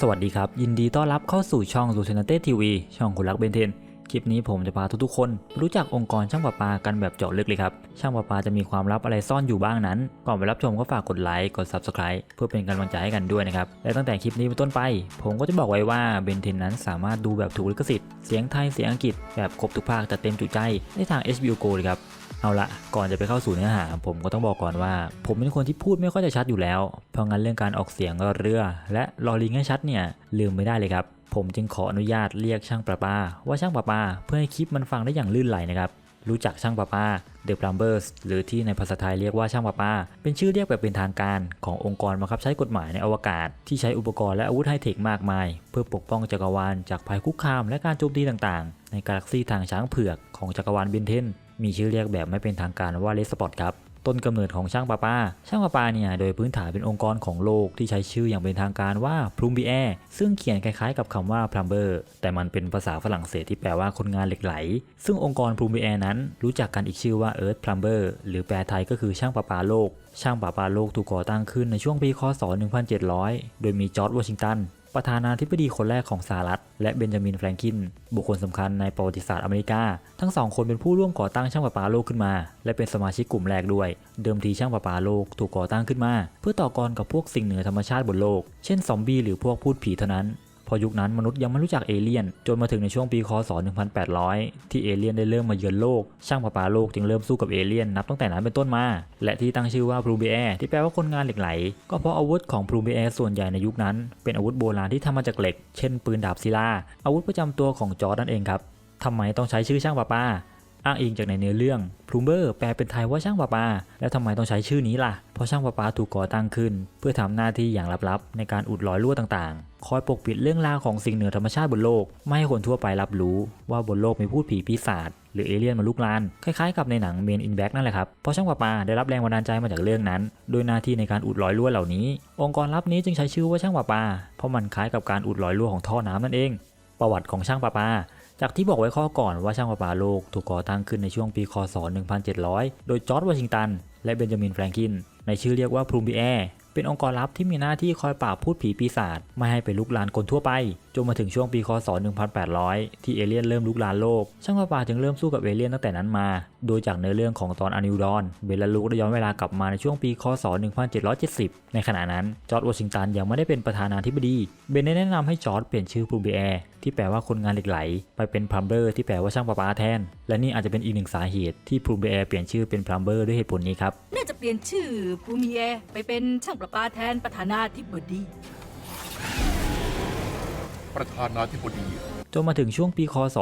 สวัสดีครับ ยินดีต้อนรับเข้าสู่ช่องลูเทนเต้ทีวีช่องคุณรักเบนเทน คลิปนี้ผมจะพาทุกๆคน รู้จักองค์กรช่างประปากันแบบเจาะลึกเลยครับ ช่างประปาจะมีความลับอะไรซ่อนอยู่บ้างนั้น ก่อนไปรับชมก็ฝากกดไลค์กด Subscribe เพื่อเป็นกำลังใจให้กันด้วยนะครับ และตั้งแต่คลิปนี้เป็นต้นไป ผมก็จะบอกไว้ว่าเบนเทนนั้นสามารถดูแบบถูกลิขสิทธิ์เสียงไทยเสียงอังกฤษแบบครบทุกภาคแต่เต็มจุใจได้ทาง HBO Go เลยครับ เอาละก่อนจะไปเข้าสู่เนื้อหา ผมก็ต้องบอกก่อนว่า ผมเป็นคนที่พูดไม่ค่อยจะชัดอยู่แล้ว เพราะงั้นเรื่องการออกเสียงรอเรือ และรอลิงให้ชัดเนี่ยลืมไม่ได้เลยครับ ผมจึงขออนุญาตเรียกช่างประปา ว่าช่างประปา เพื่อให้คลิปมันฟังได้อย่างลื่นไหลนะครับรู้จักช่างประปา The Plumbers หรือที่ในภาษาไทยเรียกว่าช่างประปา เป็นชื่อเรียกแบบเป็นทางการขององค์กรบังคับใช้กฎหมายในอวกาศ ที่ใช้อุปกรณ์และอาวุธไฮเทคมากมาย เพื่อปกป้องจักรวาลจากภัยคุกคามและการโจมตีต่างๆ ในกาแล็กซีทางช้างเผือกของจักรวาลเบนเทน มีชื่อเรียกแบบไม่เป็นทางการว่าเลสปอตครับต้นกำเนิดของช่างประปา ช่างประปาเนี่ยโดยพื้นฐานเป็นองค์กรของโลกที่ใช้ชื่ออย่างเป็นทางการว่าพลูมบีแอซึ่งเขียนคล้ายๆกับคำว่า plumber แต่มันเป็นภาษาฝรั่งเศสที่แปลว่าคนงานเหล็กไหล ซึ่งองค์กรพลูมบีแอนั้นรู้จักกันอีกชื่อว่า Earth Plumber หรือแปลไทยก็คือช่างประปาโลกช่างประปาโลกถูกก่อตั้งขึ้นในช่วงปีคศ 1700 โดยมีจอร์จวอชิงตัน ประธานาธิบดีคนแรกของสหรัฐ และเบนจามินแฟรงกิน บุคคลสำคัญในประวัติศาสตร์อเมริกา ทั้งสองคนเป็นผู้ร่วมก่อตั้งช่างประปาโลกขึ้นมา และเป็นสมาชิกกลุ่มแรกด้วย เดิมทีช่างประปาโลกถูกก่อตั้งขึ้นมา เพื่อต่อกรกับพวกสิ่งเหนือธรรมชาติบนโลก เช่นซอมบี้หรือพวกพูดผีเท่านั้น พอยุคนั้นมนุษย์ยังไม่รู้จักเอเลี่ยน จนมาถึงในช่วงปีคศ 1800 ที่เอเลี่ยนได้เริ่มมาเยือนโลก ช่างประปาโลกจึงเริ่มสู้กับเอเลี่ยนนับตั้งแต่นั้นเป็นต้นมา และที่ตั้งชื่อว่าพลูเบแอที่แปลว่าคนงานเหล็กไหล ก็เพราะอาวุธของพลูเบแอส่วนใหญ่ในยุคนั้น เป็นอาวุธโบราณที่ทำมาจากเหล็ก เช่นปืนดาบศิลา อาวุธประจำตัวของจอร์ดนั่นเองครับทำไมต้องใช้ชื่อช่างประปา อ้างอิงจากในเนื้อเรื่องพลูเบอร์แปลเป็นไทยว่าช่างประปา แล้วทำไมต้องใช้ชื่อนี้ล่ะ เพราะช่างประปาถูกก่อตั้งขึ้น เพื่อทำหน้าที่อย่างลับๆ ในการอุดรอยรั่วต่างๆ คอยปกปิดเรื่องราวของสิ่งเหนือธรรมชาติบนโลก ไม่ให้คนทั่วไปรับรู้ ว่าบนโลกมีพูดผีปีศาจหรือเอเลี่ยนมาลุกลาน คล้ายๆกับในหนัง Men in Black นั่นแหละครับ เพราะช่างประปาได้รับแรงบันดาลใจมาจากเรื่องนั้น โดยหน้าที่ในการอุดรอยรั่วเหล่านี้ องค์กรลับนี้จึงใช้ชื่อว่าช่างประปา เพราะมันคล้ายกับการอุดรอยรั่วของท่อน้ำนั่นเอง ประวัติของช่างประปา จากที่บอกไว้ข้อก่อนว่าช่างประปาโลกถูกก่อตั้งขึ้นในช่วงปีคศ 1700 โดยจอร์จวอชิงตัน และเบนจามินแฟรงกิน ในชื่อเรียกว่าพรูมบีแอ เป็นองค์กรลับที่มีหน้าที่คอยปราบพูดผีปีศาจไม่ให้ไปลุกลานคนทั่วไป จนมาถึงช่วงปีคศ 1800 ที่เอเลี่ยนเริ่มลุกลานโลก ช่างประปาจึงเริ่มสู้กับเอเลี่ยนตั้งแต่นั้นมา โดยจากเนื้อเรื่องของตอนอนิวดอนเบลลาลุกได้ย้อนเวลากลับมาในช่วงปีคศ 1770 ในขณะนั้นจอร์จวอชิงตันยังไม่ได้เป็นประธานาธิบดี เบนได้แนะนำให้จอร์จเปลี่ยนชื่อพรูมบีแอที่แปลว่าคนงานเหล็กไหล ไปเป็นพลัมเบอร์ที่แปลว่าช่างประปาแทน และนี่อาจจะเป็นอีกหนึ่งสาเหตุที่พรูมบีแอเปลี่ยนชื่อเป็นพลัมเบอร์ด้วยเหตุผลนี้ครับ จะเปลี่ยนชื่อภูมิแอไปเป็นช่างประปาแทนประธานาธิบดี ประธานาธิบดี จนมาถึงช่วงปีคศ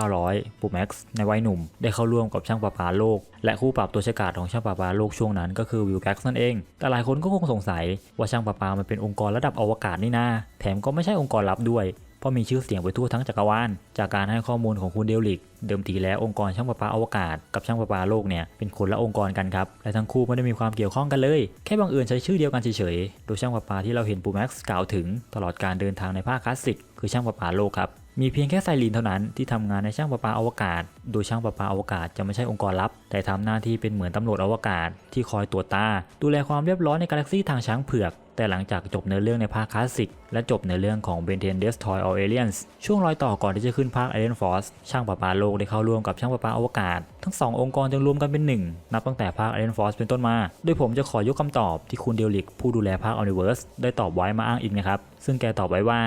1900 ปูแม็กซ์ในวัยหนุ่ม ได้เข้าร่วมกับช่างประปาโลก และคู่ปรับตัวฉกาจของช่างประปาโลกช่วงนั้นก็คือวิลแบ็กซ์นั่นเอง แต่หลายคนก็คงสงสัยว่าช่างประปามันเป็นองค์กรระดับอวกาศนี่นาแถมก็ไม่ใช่องค์กรลับด้วย เพราะมีชื่อเสียงไปทั่วทั้งจักรวาล จากการให้ข้อมูลของคุณเดลิก เดิมทีแล้วองค์กรช่างประปาอวกาศกับช่างประปาโลกเนี่ยเป็นคนละองค์กรกันครับ และทั้งคู่ไม่ได้มีความเกี่ยวข้องกันเลย แค่บังเอิญใช้ชื่อเดียวกันเฉยๆ โดยช่างประปาที่เราเห็นปูแม็กซ์กล่าวถึง ตลอดการเดินทางในภาคคลาสสิกคือช่างประปาโลกครับมีเพียงแค่ไซรีนเท่านั้นที่ทำงานในช่างประปาอวกาศ โดยช่างประปาอวกาศจะไม่ใช่องค์กรลับ แต่ทำหน้าที่เป็นเหมือนตำรวจอวกาศที่คอยตรวจตา ดูแลความเรียบร้อยในกาแล็กซีทางช้างเผือกแต่หลังจากจบเนื้อเรื่องในภาคคลาสสิก และจบเนื้อเรื่องของ Ben 10 Destroy All Aliens ช่วงรอยต่อก่อนที่จะขึ้นภาค Alien Force ช่างประปาโลกได้เข้าร่วมกับช่างประปาอวกาศ ทั้งสององค์กรจึงรวมกันเป็นหนึ่งนับตั้งแต่ภาค Alien Force เป็นต้นมา โดยผมจะขอยกคำตอบที่คุณเดลิกผู้ดูแลภาค Universe ได้ตอบไว้มาอ้างอิงนะครับ ซึ่งแกตอบไว้ว่า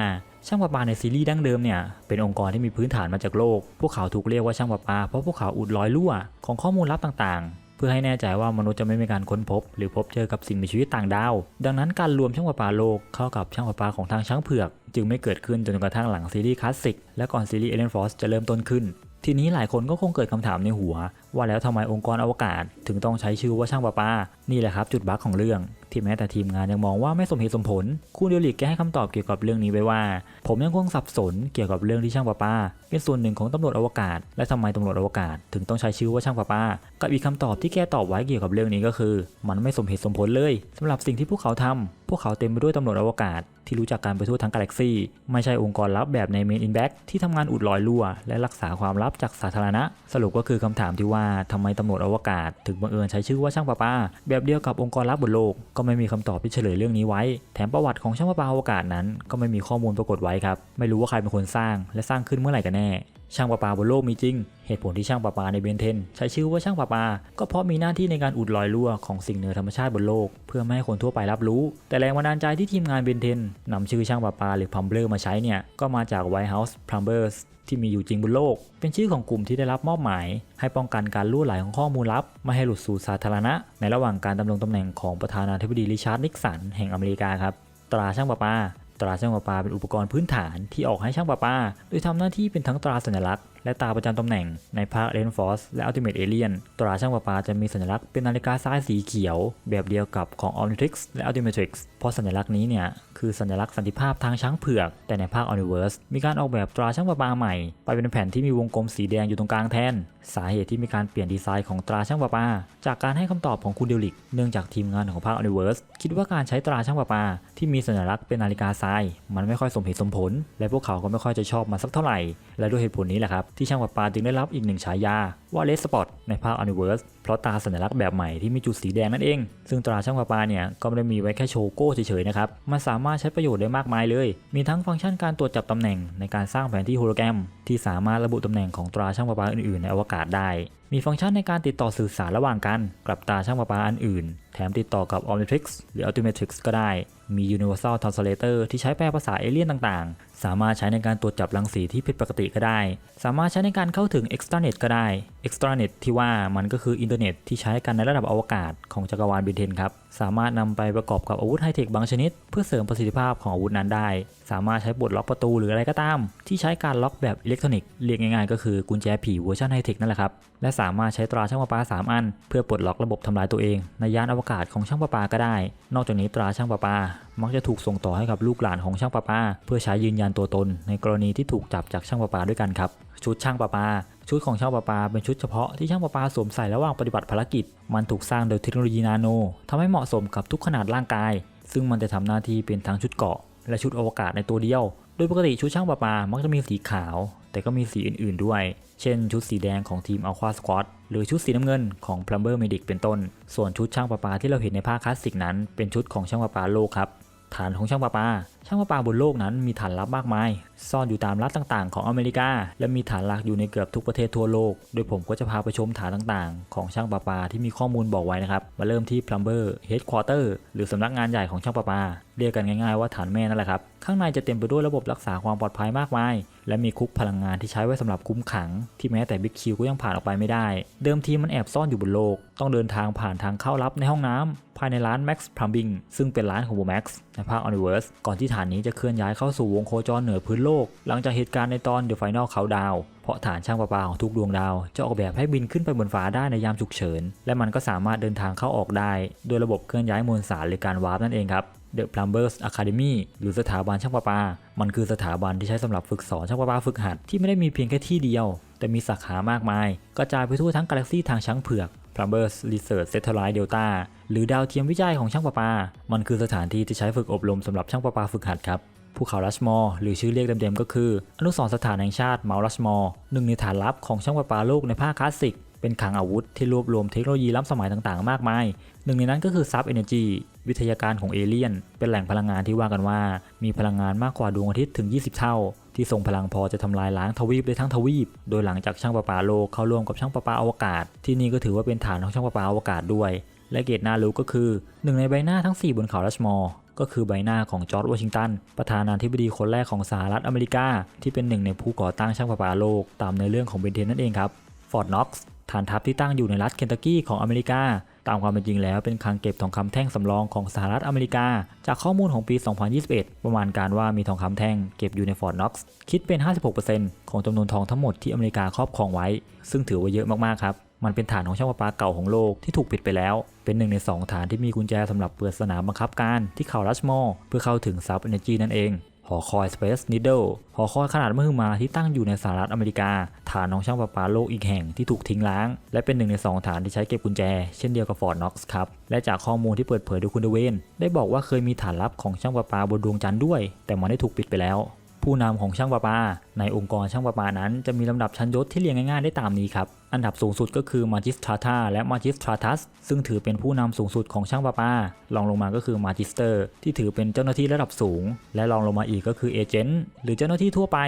ช่างประปาในซีรีส์ดั้งเดิมเนี่ย เป็นองค์กรที่มีพื้นฐานมาจากโลก พวกเขาถูกเรียกว่าช่างประปาเพราะพวกเขาอุดรอยรั่วของข้อมูลลับต่างๆ พื่อให้แน่ใจว่ามนุษย์จะไม่มีการค้นพบ หรือพบเจอกับสิ่งมีชีวิตต่างดาว ดังนั้นการรวมช่างประปาโลกเข้ากับช่างประปาของทางช้างเผือก จึงไม่เกิดขึ้นจนกระทั่งหลังซีรีส์คลาสสิกและก่อนซีรีส์เอเลนฟอร์สจะเริ่มต้นขึ้นทีนี้หลายคนก็คงเกิดคำถามในหัว ว่าแล้วทำไมองค์กรอวกาศ ถึงต้องใช้ชื่อว่าช่างประปา นี่แหละครับจุดบั๊กของเรื่อง ที่แม้แต่ทีมงานยังมองว่าไม่สมเหตุสมผล คุณเดลิกแกให้คำตอบเกี่ยวกับเรื่องนี้ไว้ว่า ผมยังคงสับสนเกี่ยวกับเรื่องที่ช่างประปา เป็นส่วนหนึ่งของตำรวจอวกาศ และทำไมตำรวจอวกาศ ถึงต้องใช้ชื่อว่าช่างประปา กับอีกคำตอบที่แกตอบไว้เกี่ยวกับเรื่องนี้ก็คือ มันไม่สมเหตุสมผลเลยสำหรับสิ่งที่พวกเขาทำพวกเขาเต็มไปด้วยตำรวจอวกาศที่รู้จักกันไปทั่วทั้งกาแล็กซีไม่ใช่องค์กรลับแบบใน Main in Black ที่ทำงานอุดรอยรั่ว และรักษาความลับจากสาธารณะ สรุปก็คือคำถามที่ว่าทำไมตำรวจอวกาศ ถึงบังเอิญใช้ชื่อว่าช่างประปา แบบเดียวกับองค์กรลับบนโลก ก็ไม่มีคำตอบที่เฉลยเรื่องนี้ไว้ แถมประวัติของช่างประปาอวกาศนั้น ก็ไม่มีข้อมูลปรากฏไว้ครับ ไม่รู้ว่าใครเป็นคนสร้าง และสร้างขึ้นเมื่อไหร่กันแน่ ช่างประปาบนโลกมีจริง เหตุผลที่ช่างประปาในเบนเทน ใช้ชื่อว่าช่างประปา ก็เพราะมีหน้าที่ในการอุดรอยรั่วของสิ่งเหนือธรรมชาติบนโลก เพื่อไม่ให้คนทั่วไปรับรู้ แต่แรงบันดาลใจที่ทีมงานเบนเทนนำชื่อช่างประปาหรือพัมเบอร์มาใช้เนี่ยก็มาจาก White House Plumbers ที่มีอยู่จริงบนโลก เป็นชื่อของกลุ่มที่ได้รับมอบหมาย ให้ป้องกันการล่วไหลของข้อมูลลับ ไม่ให้หลุดสู่สาธารณะ ในระหว่างการดำรงตำแหน่งของประธานาธิบดีริชาร์ดนิกสันแห่งอเมริกาครับ ตราช่างประปา ตราช่างประปาเป็นอุปกรณ์พื้นฐานที่ออกให้ช่างประปา โดยทำหน้าที่เป็นทั้งตราสัญลักษณ์และตาประจำตำแหน่งในภาค r รนฟอร์สและ Ultimate Alien ตราช่างประปาจะมีสัญลักษณ์เป็นนาฬิกาทรายสีเขียว แบบเดียวกับของ Omnitrix และ Ultimatrix เพร ราะสัญลักษณ์นี้เนี่ยคือสัญลักษณ์สันติภาพทางช้างเผือก แต่ในภาค Universe มีการออกแบบตราช่างประปาใหม่ ไปเป็นแผ่นที่มีวงกลมสีแดงอยู่ตรงกลางแทน สาเหตุที่มีการเปลี่ยนดีไซน์ของตราช่างประปา จากการให้คำตอบของคุณเดลิก เนื่องจากทีมงานของภาค Universe คิดว่าการใช้ตราช่างประปา ที่มีสัญลักษณ์เป็นนาฬิกาทราย มันไม่ค่อยสมเหตุสมผล และพวกเขาก็ไม่ค่อยจะชอบมันสักเท่าไหร่ และด้วยเหตุผลนี้แหละครับที่ช่างประปาจึงได้รับอีกหนึ่งฉายาว่าเลสสปอตในภาค Universe เพราะตราสัญลักษณ์แบบใหม่ที่มีจุดสีแดงนั่นเอง ซึ่งตราช่างประปาเนี่ยก็ไม่ได้มีไว้แค่โชโก้เฉยๆนะครับ มันสามารถใช้ประโยชน์ได้มากมายเลย มีทั้งฟังก์ชันการตรวจจับตำแหน่งในการสร้างแผนที่โฮโลแกรม ที่สามารถระบุตำแหน่งของตราช่างประปาอื่นๆ ในอวกาศได้ มีฟังก์ชันในการติดต่อสื่อสารระหว่างกัน กับตราช่างประปาอันอื่น แถมติดต่อกับ Omnitrix หรือ Ultimatrix ก็ได้ มี Universal Translator ที่ใช้แปลภาษาเอเลี่ยนต่างๆ สามารถใช้ในการตรวจจับรังสีที่ผิดปกติก็ได้ สามารถใช้ในการเข้าถึง Extranet ก็ได้ Extranet ที่ว่ามันก็คืออินเทอร์เน็ตที่ใช้กันในระดับอวกาศของจักรวาลบินเทนครับ สามารถนำไปประกอบกับอาวุธไฮเทคบางชนิด เพื่อเสริมประสิทธิภาพของอาวุธนั้นได้สามารถใช้ปลดล็อกประตูหรืออะไรก็ตาม ที่ใช้การล็อกแบบอิเล็กทรอนิกส์เรียกง่ายๆก็คือกุญแจผีเวอร์ชันไฮเทคนั่นแหละครับ และสามารถใช้ตราช่างประปา 3 อัน เพื่อปลดล็อกระบบทำลายตัวเอง ในยานอวกาศของช่างประปาก็ได้ นอกจากนี้ตราช่างประปา มักจะถูกส่งต่อให้กับลูกหลานของช่างประปา เพื่อใช้ยืนยันตัวตน ในกรณีที่ถูกจับจากช่างประปาด้วยกันครับชุดช่างประปา ชุดของช่างประปาเป็นชุดเฉพาะที่ช่างประปาสวมใส่ระหว่างปฏิบัติภารกิจ มันถูกสร้างโดยเทคโนโลยีนาโนทำให้เหมาะสมกับทุกขนาดร่างกาย ซึ่งมันจะทำหน้าที่เป็นทั้งชุดเกาะ และชุดอวกาศในตัวเดียว โดยปกติชุดช่างประปา มักจะมีสีขาว แต่ก็มีสีอื่นๆด้วย เช่น ชุดสีแดงของทีม Alpha Squad หรือชุดสีน้ำเงินของ Plumber Medic เป็นต้น ส่วนชุดช่างประปาที่เราเห็นในภาคคลาสสิกนั้น เป็นชุดของช่างประปาโลกครับ ฐานของช่างประปา ช่างประปาบนโลกนั้นมีฐานลับมากมาย ซ่อนอยู่ตามรัฐต่างๆ ของอเมริกา และมีฐานหลักอยู่ในเกือบทุกประเทศทั่วโลก โดยผมก็จะพาไปชมฐานต่างๆ ของช่างประปาที่มีข้อมูลบอกไว้นะครับ มาเริ่มที่ plumber headquarter หรือสำนักงานใหญ่ของช่างประปา เรียกกันง่ายๆว่าฐานแม่นั่นแหละครับ ข้างในจะเต็มไปด้วยระบบรักษาความปลอดภัยมากมาย และมีคุกพลังงานที่ใช้ไว้สำหรับคุ้มขัง ที่แม้แต่บิ๊กคิวก็ยังผ่านออกไปไม่ได้ เดิมทีมันแอบซ่อนอยู่บนโลก ต้องเดินทางผ่านทางเข้าลับในห้องน้ำภายในร้าน Max Plumbing ซึ่งเป็นร้านของ Max ในภาค Universe ก่อนที่ฐานนี้จะเคลื่อนย้ายเข้าสู่วงโคจรเหนือพื้นโลก หลังจากเหตุการณ์ในตอน The Final Countdown เพราะฐานช่างประปาของทุกดวงดาวจะออกแบบให้บินขึ้นไปบนฟ้าได้ในยามฉุกเฉิน และมันก็สามารถเดินทางเข้าออกได้ โดยระบบเคลื่อนย้ายมวลสารหรือการวาร์ปนั่นเองครับ The Plumbers Academy หรือสถาบันช่างประปา มันคือสถาบันที่ใช้สำหรับฝึกสอนช่างประปาฝึกหัดที่ไม่ได้มีเพียงแค่ที่เดียว แต่มีสาขามากมาย กระจายไปทั่วทั้งกาแล็กซีทางช้างเผือก Plumbers Research Satellite Delta หรือดาวเทียมวิจัยของช่างประปา มันคือสถานที่ที่ใช้ฝึกอบรมสำหรับช่างประปาฝึกหัดครับภูเขาลัชมอร์หรือชื่อเรียกเต็มๆก็คือ อนุสรณ์สถานแห่งชาติเมาลัชมอร์หนึ่งในฐานลับของช่างประปาโลกในภาคคลาสสิก เป็นคลังอาวุธที่รวบรวมเทคโนโลยีล้ำสมัยต่างๆ มากมาย หนึ่งในนั้นก็คือซับเอเนจีวิทยาการของเอเลี่ยน เป็นแหล่งพลังงานที่ว่ากันว่า มีพลังงานมากกว่าดวงอาทิตย์ถึง 20 เท่า ที่ทรงพลังพอจะทำลายล้างทวีปได้ทั้งทวีป โดยหลังจากช่างประปาโลกเข้าร่วมกับช่างประปาอวกาศ ที่นี่ก็ถือว่าเป็นฐานของช่างประปาอวกาศด้วย และเกตน่ารู้ก็คือหนึ่งในใบหน้าทั้ง 4 บนเขาลัชมอร์ก็คือใบหน้าของจอร์จวอชิงตัน ประธานาธิบดีคนแรกของสหรัฐอเมริกา ที่เป็นหนึ่งในผู้ก่อตั้งช่างประปาโลก ตามในเรื่องของเบนเทนนั่นเองครับ ฟอร์ดน็อกซ์ ฐานทัพที่ตั้งอยู่ในรัฐเคนตักกี้ของอเมริกา ตามความเป็นจริงแล้วเป็นคลังเก็บทองคำแท่งสำรองของสหรัฐอเมริกา จากข้อมูลของปี 2021 ประมาณการว่ามีทองคำแท่งเก็บอยู่ในฟอร์ดน็อกซ์คิดเป็น 56%ของจำนวนทองทั้งหมดที่อเมริกาครอบครองไว้ ซึ่งถือว่าเยอะมากๆครับมันเป็นฐานของช่างประปาเก่าของโลกที่ถูกปิดไปแล้ว เป็นหนึ่งใน 2 ฐานที่มีกุญแจสำหรับเปิดสนามบังคับการที่เขารัชมอร์เพื่อเข้าถึงซับเอเนจีนั่นเอง หอคอย Space Needle หอคอยขนาดมหึมาที่ตั้งอยู่ในสหรัฐอเมริกา ฐานของช่างประปาโลกอีกแห่งที่ถูกทิ้งล้าง และเป็นหนึ่งใน 2 ฐานที่ใช้เก็บกุญแจ เช่นเดียวกับฟอร์ดน็อกซ์ครับ และจากข้อมูลที่เปิดเผยโดยคุณเดเวนได้บอกว่าเคยมีฐานลับของช่างประปาบนดวงจันทร์ด้วย แต่มันได้ถูกปิดไปแล้ว ผู้นำของช่างประปา ในองค์กรช่างประปานั้นจะมีลำดับชั้นยศที่เรียงง่ายๆได้ตามนี้ครับ อันดับสูงสุดก็คือ Magistrata และ Magistratus ซึ่งถือเป็นผู้นำสูงสุดของช่างประปา รองลงมาก็คือ Magister ที่ถือเป็นเจ้าหน้าที่ระดับสูง และรองลงมาอีกก็คือ Agent หรือเจ้าหน้าที่ทั่วไป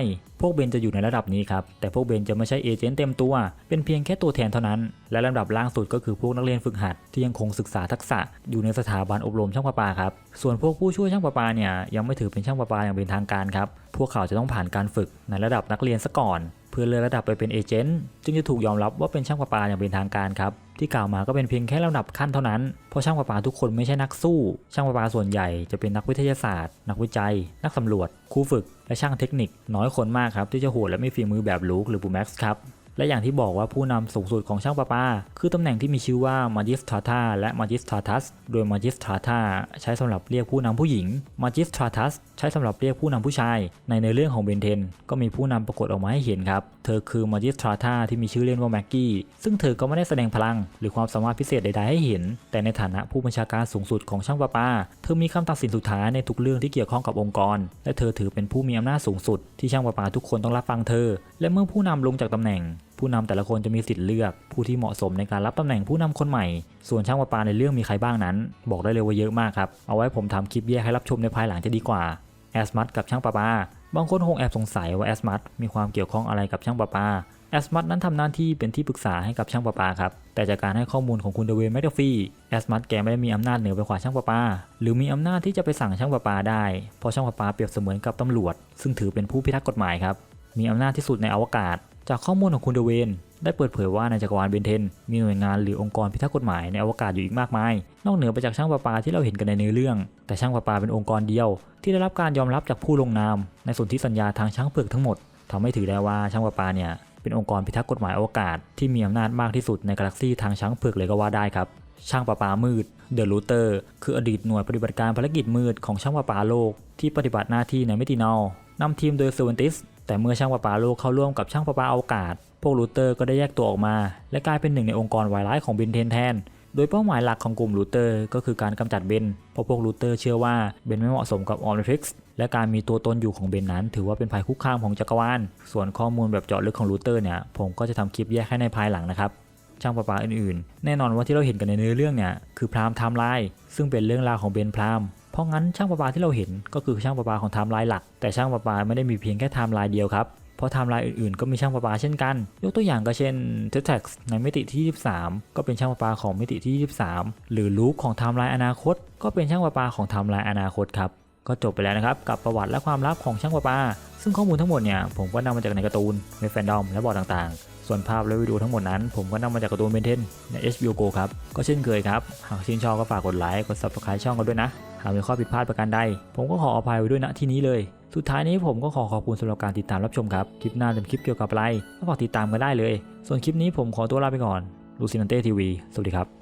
พวกเบนจะอยู่ในระดับนี้ครับ แต่พวกเบนจะไม่ใช่เอเจนต์เต็มตัว เป็นเพียงแค่ตัวแทนเท่านั้น และลำดับล่างสุดก็คือพวกนักเรียนฝึกหัดที่ยังคงศึกษาทักษะ อยู่ในสถาบันอบรมช่างประปาครับ ส่วนพวกผู้ช่วยช่างประปาเนี่ยยังไม่ถือเป็นช่างประปาอย่างเป็นทางการครับ พวกเขาจะต้องผ่านการฝึกในระดับนักเรียนซะก่อน เพื่อเลื่อนระดับไปเป็นเอเจนต์จึงจะถูกยอมรับว่าเป็นช่างประปาอย่างเป็นทางการครับที่กล่าวมาก็เป็นเพียงแค่ระดับขั้นเท่านั้น เพราะช่างประปาทุกคนไม่ใช่นักสู้ ช่างประปาส่วนใหญ่จะเป็นนักวิทยาศาสตร์ นักวิจัย นักสำรวจ ครูฝึก และช่างเทคนิค น้อยคนมากครับที่จะโหดและมีฝีมือแบบลูคหรือบูแม็กซ์ครับ และอย่างที่บอกว่าผู้นำสูงสุดของช่างประปา คือตำแหน่งที่มีชื่อว่า Magistrata และ Magistratus โดย Magistrata ใช้สำหรับเรียกผู้นำผู้หญิง Magistratus ใช้สำหรับเรียกผู้นำผู้ชาย ในในเรื่องของเบนเทน ก็มีผู้นำปรากฏออกมาให้เห็นครับ เธอคือ Magistrata ที่มีชื่อเล่นว่าแม็กกี้ซึ่งเธอก็ไม่ได้แสดงพลัง หรือความสามารถพิเศษใดๆให้เห็น แต่ในฐานะผู้บัญชาการสูงสุดของช่างประปา เธอมีคำตัดสินสุดท้ายในทุกเรื่องที่เกี่ยวข้องกับองค์กร และเธอถือเป็นผู้มีอำนาจสูงสุดที่ช่างประปาทุกคนต้องรับฟังเธอ และเมื่อผู้นำลงจากตำแหน่ง ผู้นำแต่ละคนจะมีสิทธิ์เลือกผู้ที่เหมาะสมในการรับตำแหน่งผู้นำคนใหม่ ส่วนช่างประปาในเรื่องมีใครบ้างนั้น บอกได้เลยว่าเยอะมากครับ เอาไว้ผมทำคลิปแยกให้รับชมในภายหลังจะดีกว่าแอสมัตกับช่างประปา บางคนคงแอบสงสัยว่าแอสมัตมีความเกี่ยวข้องอะไรกับช่างประปาแอสมัตนั้นทำหน้าที่เป็นที่ปรึกษาให้กับช่างประปาครับ แต่จากการให้ข้อมูลของคุณเดเวนแมคฟี่แอสมัตแกไม่ได้มีอำนาจเหนือไปกว่าช่างประปา หรือมีอำนาจที่จะไปสั่งช่างประปาได้ เพราะช่างประปาเปรียบเสมือนกับตำรวจ ซึ่งถือเป็นผู้พิทักษ์กฎหมายครับ มีอำนาจที่สุดในอวกาศ จากข้อมูลของคุณเดเวนได้เปิดเผยว่าในจักรวาลเบนเทน มีหน่วยงานหรือองค์กรพิทักษ์กฎหมายในอวกาศอยู่อีกมากมาย นอกเหนือไปจากช่างประปาที่เราเห็นกันในเนื้อเรื่อง แต่ช่างประปาเป็นองค์กรเดียว ที่ได้รับการยอมรับจากผู้ลงนาม ในส่วนที่สัญญาทางช้างเผือกทั้งหมดทำให้ถือได้ว่าช่างประปาเนี่ยเป็นองค์กรพิทักษ์กฎหมายอวกาศที่มีอำนาจมากที่สุดในกาแล็กซีทางช้างเผือกเลยก็ว่าได้ครับ ช่างประปามืดเดอะรูเตอร์คืออดีตหน่วยปฏิบัติการภารกิจมืดของช่างประปาโลก ที่ปฏิบัติหน้าที่ในมิตินอลนำทีมโดยเซเวนติส แต่เมื่อช่างประปาโลกเข้าร่วมกับช่างประปาอวกาศ พวกรูเตอร์ก็ได้แยกตัวออกมา และกลายเป็นหนึ่งในองค์กรวายร้ายของเบนเทนแทน โดยเป้าหมายหลักของกลุ่มรูเตอร์ก็คือการกำจัดเบน เพราะพวกรูเตอร์เชื่อว่าเบนไม่เหมาะสมกับออมนิทริกซ์และการมีตัวตนอยู่ของเบนนั้น ถือว่าเป็นภัยคุกคามของจักรวาล ส่วนข้อมูลแบบเจาะลึกของรูเตอร์เนี่ยผมก็จะทำคลิปแยกให้ในภายหลังนะครับช่างประปาอื่นๆ แน่นอนว่าที่เราเห็นกันในเนื้อเรื่องเนี่ยคือพรามไทม์ไลน์ซึ่งเป็นเรื่องราวของเบนพราม เพราะงั้นช่างประปาที่เราเห็นก็คือช่างประปาของไทม์ไลน์หลัก แต่ช่างประปาไม่ได้มีเพียงแค่ไทม์ไลน์เดียวครับเพราะไทม์ไลน์อื่นๆก็มีช่างประปาเช่นกัน ยกตัวอย่างก็เช่นเทสแท็กในมิติที่ 23 ก็เป็นช่างประปาของมิติที่ 23 หรือลูคของไทม์ไลน์อนาคต ก็เป็นช่างประปาของไทม์ไลน์อนาคตครับก็จบไปแล้วนะครับกับประวัติและความลับของช่างประปา ซึ่งข้อมูลทั้งหมดเนี่ยผมก็นำมาจากในการ์ตูนในแฟนดอมและบอร์ดต่างๆ ส่วนภาพและวิดีโอทั้งหมดนั้น ผมก็นำมาจากการ์ตูนเบนเทนใน HBO Go ครับก็เช่นเคยครับหากชื่นชอบก็ฝากกดไลค์กด subscribe ช่องกันด้วยนะ หากมีข้อผิดพลาดประการใด ผมก็ขออภัยไว้ด้วยณที่นี้เลย สุดท้ายนี้ผมก็ขอขอบคุณสำหรับการติดตามรับชมครับ คลิปหน้าเป็นคลิปเกี่ยวกับอะไรก็ฝากติดตามกันได้เลย ส่วนคลิปนี้ผมขอตัวลาไปก่อนลูซินันเต้ทีวีสวัสดีครับ